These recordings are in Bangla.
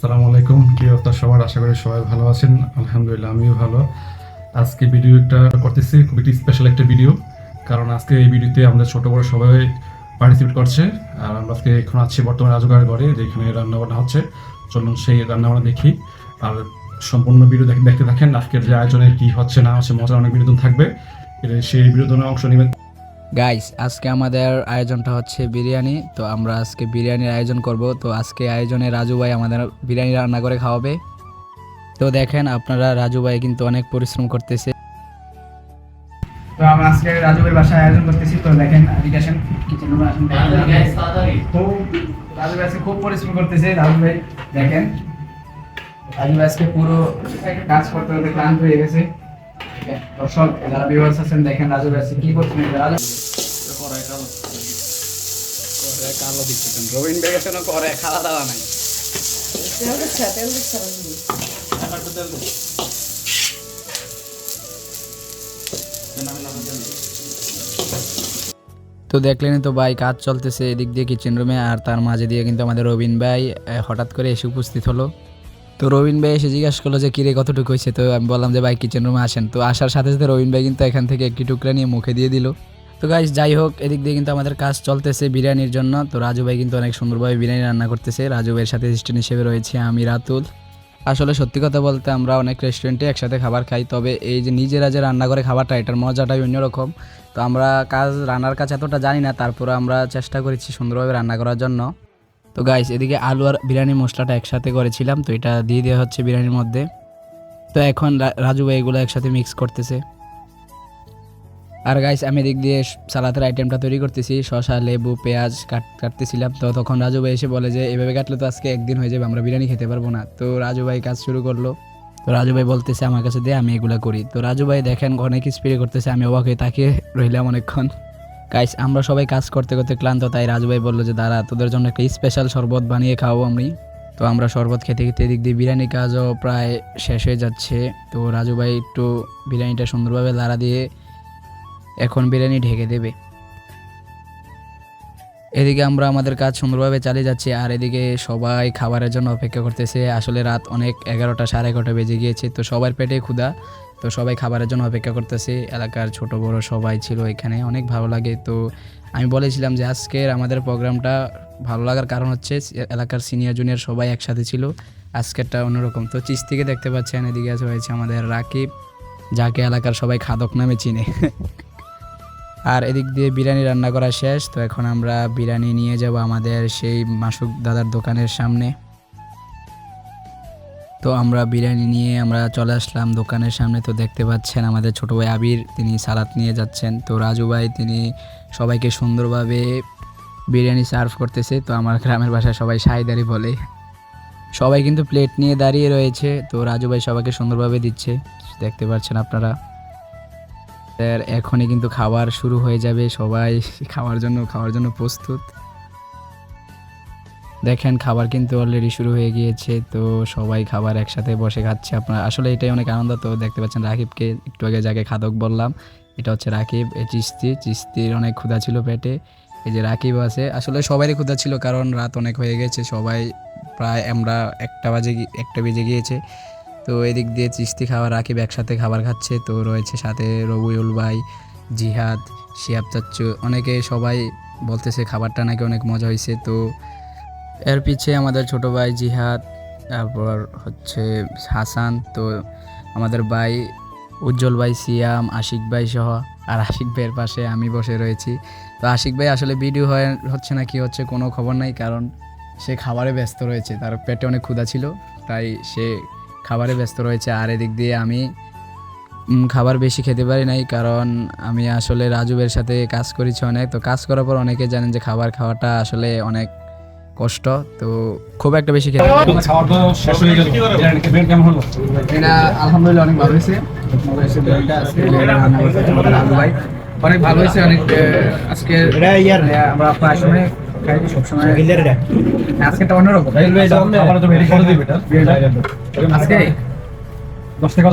আসসালামু আলাইকুম। অবস্থা সবার? আশা করি সবাই ভালো আছেন। আলহামদুলিল্লাহ, আমিও ভালো। আজকে ভিডিওটা করতেছি খুবই স্পেশাল একটা ভিডিও কারণ আজকে এই ভিডিওতে আমাদের ছোট বড় সবাই পার্টিসিপেট করছে। আর আমরা আজকে এখন আছি বর্তমানে রাজুগার ঘরে, যেখানে রান্না বান্না হচ্ছে। চলুন সেই রান্না বান্না দেখি। আর সম্পূর্ণ ভিডিও দেখে দেখতে থাকেন আজকের যে আয়োজনে কি হচ্ছে না হচ্ছে মজার অনেক বিনোদন থাকবে। সেই বিনোদনে অংশ নেবেন। গাইস আজকে আমাদের আয়োজনটা হচ্ছে বিরিয়ানি। তো আমরা আজকে বিরিয়ানির আয়োজন করব। তো আজকে আয়োজনে রাজু ভাই আমাদের বিরিয়ানি রান্না করে খাওয়াবে। তো দেখেন আপনারা রাজু ভাই কিন্তু অনেক পরিশ্রম করতেছে। তো আমরা আজকে রাজুবের বাসায় আয়োজন করতেছি। তো দেখেন আসেন। কিচেন রুমে আসেন। দেখেন। তো রাজু ভাই আজকে খুব পরিশ্রম করতেছে। রাজু ভাই দেখেন। রাজু ভাই আজকে পুরো কাজ করতে করতে ক্লান্ত হয়ে গেছে। দর্শক যারা ভিউয়ার্স আছেন দেখেন রাজু ভাই কি করছেন? রাজু কালো দিচ্ছেন রবীন ভাই এখনও করে খাওয়া দাওয়া নাই। তো দেখলেন তো ভাই কাজ চলতেছে এদিক দিয়ে কিচেন রুমে আর তার মাঝে দিয়ে কিন্তু আমাদের রবিন ভাই হঠাৎ করে এসে উপস্থিত হলো। তো রবিন ভাই এসে জিজ্ঞাসা করল যে, কিরে, কতটুকু হয়েছে? তো আমি বললাম যে, ভাই কিচেন রুমে আসেন। তো আসার সাথে সাথে রবিন ভাই কিন্তু এখান থেকে একটি টুকরা নিয়ে মুখে দিয়ে দিল। তো গাইস যাই হোক, এদিক দিয়ে কিন্তু আমাদের কাজ চলতেছে বিরিয়ানির জন্য। তো রাজু ভাই কিন্তু অনেক সুন্দরভাবে বিরিয়ানি রান্না করতেছে। রাজু ভাইয়ের সাথে অ্যাসিস্ট্যান্ট হিসেবে রয়েছে আমি, রাতুল। আসলে সত্যি কথা বলতে আমরা অনেক রেস্টুরেন্টে একসাথে খাবার খাই, তবে এই যে নিজেরা যে রান্না করে খাবারটা, এটার মজাটাই অন্যরকম তো আমরা কাজ, রান্নার কাজ এতটা জানি না তারপরে আমরা চেষ্টা করেছি সুন্দরভাবে রান্না করার জন্য। তো গাইস এদিকে আলু আর বিরিয়ানি মশলাটা একসাথে করেছিলাম, তো এটা দিয়ে দেওয়া হচ্ছে বিরিয়ানির মধ্যে। তো এখন রাজু ভাই এগুলো একসাথে মিক্স করতেছে। আর গাইস আমি এদিক দিয়ে সালাতের আইটেমটা তৈরি করতেছি শশা লেবু, পেঁয়াজ কাট কাটতেছিলাম। তো তখন রাজু ভাই এসে বলে যে, এভাবে কাটলে তো আজকে একদিন হয়ে যাবে, আমরা বিরিয়ানি খেতে পারব না। তো রাজু ভাই কাজ শুরু করল। তো রাজু ভাই বলতেছে, আমার কাছে দিয়ে আমি এগুলো করি। তো রাজু ভাই দেখেন অনেক স্প্রে করতেছে, আমি অবাক হয়ে তাকিয়ে রইলাম অনেকক্ষণ। গাইস আমরা সবাই কাজ করতে করতে ক্লান্ত, তাই রাজু ভাই বলল যে, দাঁড়া, তোদের জন্য একটা স্পেশাল শরবত বানিয়ে খাওয়াবো আমি। তো আমরা শরবত খেতে খেতে এদিক দিয়ে বিরিয়ানি কাজও প্রায় শেষ হয়ে যাচ্ছে। তো রাজু ভাই একটু বিরিয়ানিটা সুন্দরভাবে লাড়া দিয়ে এখন বিরিয়ানি ঢেকে দেবে। এদিকে আমরা আমাদের কাজ সুন্দরভাবে চালিয়ে যাচ্ছি, আর এদিকে সবাই খাবারের জন্য অপেক্ষা করতেছে। আসলে রাত অনেক এগারোটা, সাড়ে এগারোটা বেজে গিয়েছে, তো সবার পেটে ক্ষুধা। তো সবাই খাবারের জন্য অপেক্ষা করতেছে। এলাকার ছোট, বড় সবাই ছিল এখানে, অনেক ভালো লাগে। তো আমি বলেছিলাম যে আজকের আমাদের প্রোগ্রামটা ভালো লাগার কারণ হচ্ছে এলাকার সিনিয়র, জুনিয়র সবাই একসাথে ছিল। আজকেরটা অন্যরকম। তো চিস্তিকে দেখতে পাচ্ছেন, এদিকে আছে রয়েছে আমাদের রাকিব, যাকে এলাকার সবাই খাদক নামে চিনে। আর এদিক দিয়ে বিরিয়ানি রান্না করা শেষ। তো এখন আমরা বিরিয়ানি নিয়ে যাব আমাদের সেই মাসুক দাদার দোকানের সামনে। তো আমরা বিরিয়ানি নিয়ে আমরা চলে আসলাম দোকানের সামনে। তো দেখতে পাচ্ছেন আমাদের ছোট ভাই আবির, তিনি সালাদ নিয়ে যাচ্ছেন। তো রাজু ভাই, তিনি সবাইকে সুন্দরভাবে বিরিয়ানি সার্ভ করতেছে। তো আমার গ্রামের ভাষায় সবাই সাইদারি বলে। সবাই কিন্তু প্লেট নিয়ে দাঁড়িয়ে রয়েছে। তো রাজু ভাই সবাইকে সুন্দরভাবে দিচ্ছে। দেখতে পাচ্ছেন আপনারা। এখনই কিন্তু খাবার শুরু হয়ে যাবে। সবাই খাওয়ার জন্য খাওয়ার জন্য প্রস্তুত। দেখেন, খাবার কিন্তু অলরেডি শুরু হয়ে গিয়েছে, তো সবাই খাবার একসাথে বসে খাচ্ছে। আপনার, আসলে এটাই অনেক আনন্দ, তো দেখতে পাচ্ছেন রাকিবকে একটু আগে যাকে খাদক বললাম, এটা হচ্ছে রাকিব চিস্তি চিস্তির অনেক ক্ষুধা ছিল পেটে, এই যে রাকিব আছে। আসলে সবারই ক্ষুধা ছিল, কারণ রাত অনেক হয়ে গেছে, সবাই প্রায় আমরা একটা বাজে একটা বেজে গিয়েছে। তো এদিক দিয়ে চিস্তি খাবার রাকিব একসাথে খাবার খাচ্ছে, তো রয়েছে সাথে রবিউল ভাই, জিহাদ, শিয়াব চাচ্চু, অনেকে সবাই বলতেছে খাবারটা নাকি অনেক মজা হয়েছে তো এর পিছে আমাদের ছোট ভাই জিহাদ, তারপর হচ্ছে হাসান, তো আমাদের ভাই উজ্জ্বল ভাই, সিয়াম, আশিক ভাই সহ আর আশিক ভাইয়ের পাশে আমি বসে রয়েছি। তো আশিক ভাই, আসলে ভিডিও হয়, হচ্ছে না কি হচ্ছে কোনো খবর নাই, কারণ সে খাবারে ব্যস্ত রয়েছে, তার পেটে অনেক ক্ষুধা ছিল, তাই সে খাবারে ব্যস্ত রয়েছে। আর এদিক দিয়ে আমি খাবার বেশি খেতে পারি নাই, কারণ আমি আসলে রাজুবের সাথে কাজ করেছি অনেক, তো কাজ করার পর অনেকে জানেন যে খাবার খাওয়াটা আসলে অনেক কষ্ট তো খুব একটা বেশি খেতে খেয়ে আলহামদুলিল্লাহ অনেক ভালো হয়েছে। অনেক ভালো হয়েছে অনেক আজকে আমরা আজকেটা অন্যরকম। আজকে? দশ টাকা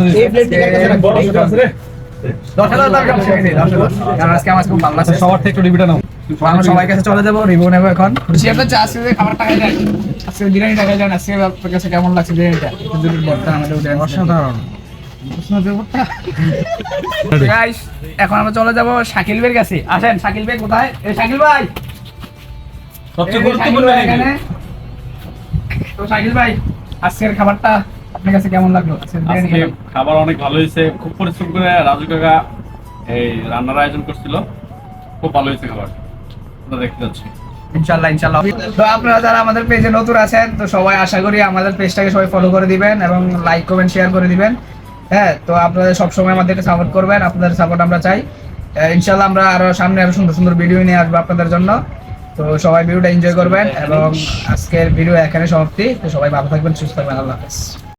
আজকে আমার খুব ভালো লাগছে সবার থেকে রিভিউটা নাও। আমরা সবাই কাছে চলে যাব রিভিউ নেব এখন। সিয়ারটা চা আজকে খাবার টাকা দেন আজকে বিরিয়ানি টাকা দেন আজকে আপনার কাছে কেমন লাগছে বিরিয়ানিটা? একটু দুটো আমাদের অসাধারণ। এখন আমরা চলে যাব শাকিল ভাইয়ের কাছে। আসেন শাকিল ভাই কোথায়? এই শাকিল ভাই! সবচেয়ে গুরুত্বপূর্ণ। এখানে। তো শাকিল ভাই আজকের খাবারটা আপনার কাছে কেমন লাগল? আজকে খাবার অনেক ভালো হয়েছে খুব পরিশ্রম করে রাজু কাকা এই রান্নার আয়োজন করছিল। খুব ভালো হয়েছে খাবার। আমরা দেখতে যাচ্ছি। ইনশাল্লাহ ইনশাল্লাহ। তো আপনারা যারা আমাদের পেজে নতুন আছেন তো সবাই আশা করি আমাদের পেজটাকে সবাই ফলো করে দিবেন এবং লাইক কমেন্ট শেয়ার করে দিবেন। হ্যাঁ তো আপনাদের সবসময় আমাদেরকে সাপোর্ট করবেন আপনাদের সাপোর্ট আমরা চাই। ইনশাল্লাহ আমরা আরও সামনে আরও সুন্দর সুন্দর ভিডিও নিয়ে আসব আপনাদের জন্য। তো সবাই ভিডিওটা এনজয় করবেন এবং আজকের ভিডিও এখানে সমাপ্তি। তো সবাই ভালো থাকবেন সুস্থ থাকবেন। আল্লাহ হাফেজ।